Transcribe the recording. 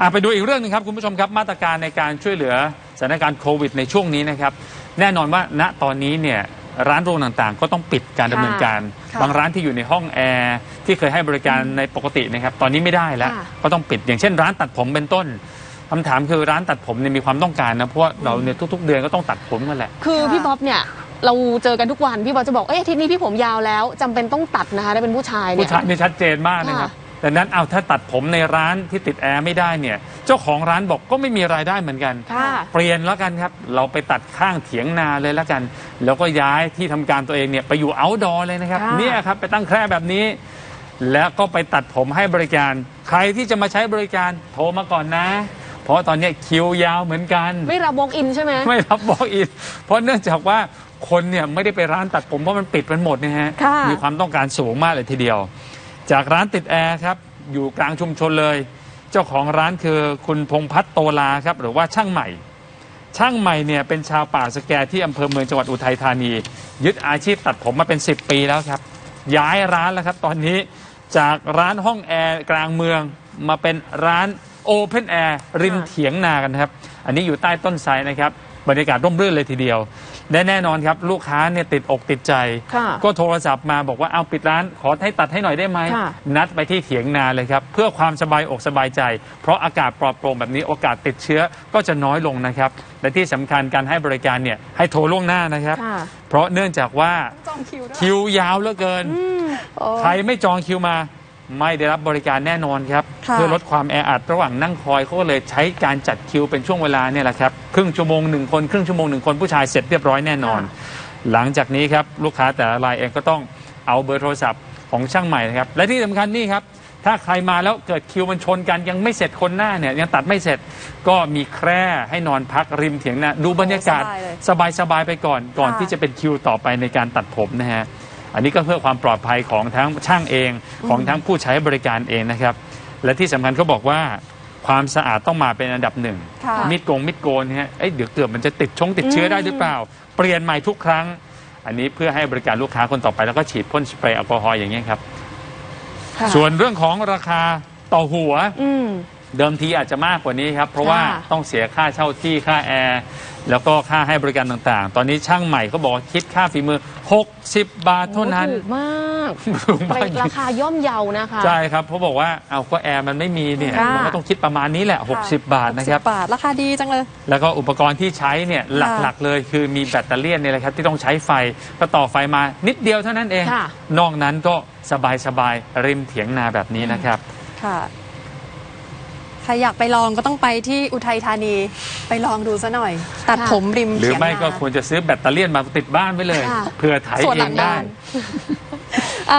อะไปดูอีกเรื่องหนึงครับคุณผู้ชมครับมาตรการในการช่วยเหลือสถานการณ์โควิดในช่วงนี้นะครับ แน่นอนว่าณตอนนี้เนี่ยร้านโรงต่างๆ ก็ต้องปิดการดำเนินการค่ะบางร้านที่อยู่ในห้องแอร์ที่เคยให้บริการในปกตินะครับ ตอนนี้ไม่ได้แล้วค่ะก็ต้องปิดอย่างเช่น ร้านตัดผมเป็นต้นคำถามคือร้านตัดผมเนี่ยมีความต้องการนะเพราะว่าเราเนี่ยทุก ๆ เดือนก็ต้องตัดผมกันแหละ คือค่ะพี่บ๊อบเนี่ยเราเจอกันทุกวันพี่บ๊อบจะบอกเอ้ยอาทิตย์นี้พี่ผมยาวแล้วจำเป็นต้องตัดนะคะได้เป็นผู้ชายเนี่ผู้ยชายนี่ชัดเจนมากนะครับค่ะ ดังนั้นเอาถ้าตัดผมในร้านที่ติดแอร์ไม่ได้เนี่ย เจ้าของร้านบอกก็ไม่มีรายได้เหมือนกัน ค่ะเปลี่ยนแล้วกันครับ เราไปตัดข้างเถียงนาเลยแล้วกัน แล้วก็ย้ายที่ทำการตัวเองเนี่ยไปอยู่ outdoor เลยนะครับ ค่ะ เนี่ยครับไปตั้งแคร่แบบนี้ แล้วก็ไปตัดผมให้บริการ ใครที่จะมาใช้บริการโทรมาก่อนนะ เพราะตอนเนี้ยคิวยาวเหมือนกัน ไม่รับ walk in ใช่ไหม ไม่รับบอกอินเพราะเนื่องจากว่าคนเนี่ยไม่ได้ไปร้านตัดผมเพราะมันปิดมันหมดนะฮะ ค่ะ มีความต้องการสูงมากเลยทีเดียว จากร้านติดแอร์ครับอยู่กลางชุมชนเลย เจ้าของร้านคือคุณพงพัฒน์โตลาครับหรือว่าช่างใหม่ ช่างใหม่เนี่ยเป็นชาวป่าสแกที่อำเภอเมืองจังหวัดอุทัยธานี ยึดอาชีพตัดผมมาเป็น 10 ปีแล้วครับ ย้ายร้านแล้วครับ ตอนนี้จากร้านห้องแอร์กลางเมืองมาเป็นร้านโอเพนแอร์ริมเถียงนากันครับ อันนี้อยู่ใต้ต้นไทรนะครับบรรยากาศร่มรื่นเลยทีเดียว และแน่นอนครับลูกค้าเนี่ยติดอกติดใจ ค่ะก็โทรศัพท์มาบอกว่าเอาปิดร้าน ขอให้ตัดให้หน่อยได้ไหม ค่ะ นัดไปที่เถียงนาเลยครับ เพื่อความสบายอกสบายใจ เพราะอากาศปลอดโปร่งแบบนี้โอกาสติดเชื้อก็จะน้อยลงนะครับ และที่สำคัญการให้บริการเนี่ยให้โทรล่วงหน้านะครับ ค่ะเพราะเนื่องจากว่าจองคิวด้วยคิวยาวเหลือเกินโอ้ ใครไม่จองคิวมา ไม่ได้รับบริการแน่นอนครับ ค่ะ เพื่อลดความแออัดระหว่างนั่งคอยเขาก็เลยใช้การจัดคิวเป็นช่วงเวลาเนี่ยแหละครับครึ่งชั่วโมงหนึ่งคนครึ่งชั่วโมงหนึ่งคนผู้ชายเสร็จเรียบร้อยแน่นอน หลังจากนี้ครับลูกค้าแต่ละรายเองก็ต้องเอาเบอร์โทรศัพท์ของช่างใหม่นะครับและที่สำคัญนี่ครับถ้าใครมาแล้วเกิดคิวมันชนกันยังไม่เสร็จคนหน้าเนี่ยยังตัดไม่เสร็จก็มีแคร่ให้นอนพักริมเถียงนาดูบรรยากาศสบายเลย สบายๆไปก่อนก่อนค่ะที่จะเป็นคิวต่อไปในการตัดผมนะฮะ อันนี้ก็เพื่อความปลอดภัยของทั้งช่างเองของทั้งผู้ใช้บริการเองนะครับ และที่สำคัญเขาบอกว่าความสะอาดต้องมาเป็นอันดับหนึ่งค่ะมิดโกงมิดโกนเนี่ยเอ้ยเดี๋ยวเกือบมันจะติดชงติดเชื้อได้หรือเปล่า เปลี่ยนใหม่ทุกครั้ง อันนี้เพื่อให้บริการลูกค้าคนต่อไปแล้วก็ฉีดพ่นสเปรย์แอลกอฮอล์อย่างนี้ยครับค่ะส่วนเรื่องของราคาต่อหัวอืม เดิมทีอาจจะมากกว่านี้ครับ เพราะว่าค่ะ ต้องเสียค่าเช่าที่ค่าแอร์แล้วก็ค่าให้บริการต่างๆ ตอนนี้ช่างใหม่เขาบอกว่าคิดค่าฝีมือ 60 บาทเท่านั้น โอ้ถูกมากถูกมากราคาย่อมเยานะคะ ใช่ครับเขาบอกว่าเอาก็แอร์มันไม่มีเนี่ยค่ะ มันก็ต้องคิดประมาณนี้แหละ 60 บาทนะครับ60บาทราคาดีจังเลย แล้วก็อุปกรณ์ที่ใช้เนี่ยหค่ะลักๆเลยคือมีแบตเตอรี่เนี่ยแหละครับที่ต้องใช้ไฟก็ต่อไฟมานิดเดียวเท่านั้นเอง ค่ะ นอกนั้นก็สบายๆริมเถียงนาแบบนี้นะครับ ค่ะ ใครอยากไปลองก็ต้องไปที่อุทัยธานีไปลองดูซะหน่อย ตัดค่ะผมริมหรือเถียงไม่นา ก็ควรจะซื้อแบตเตอรี่มาติดบ้านไว้เลยค่ะ เผื่อไถส่วนเอหลังงได้ บ้าน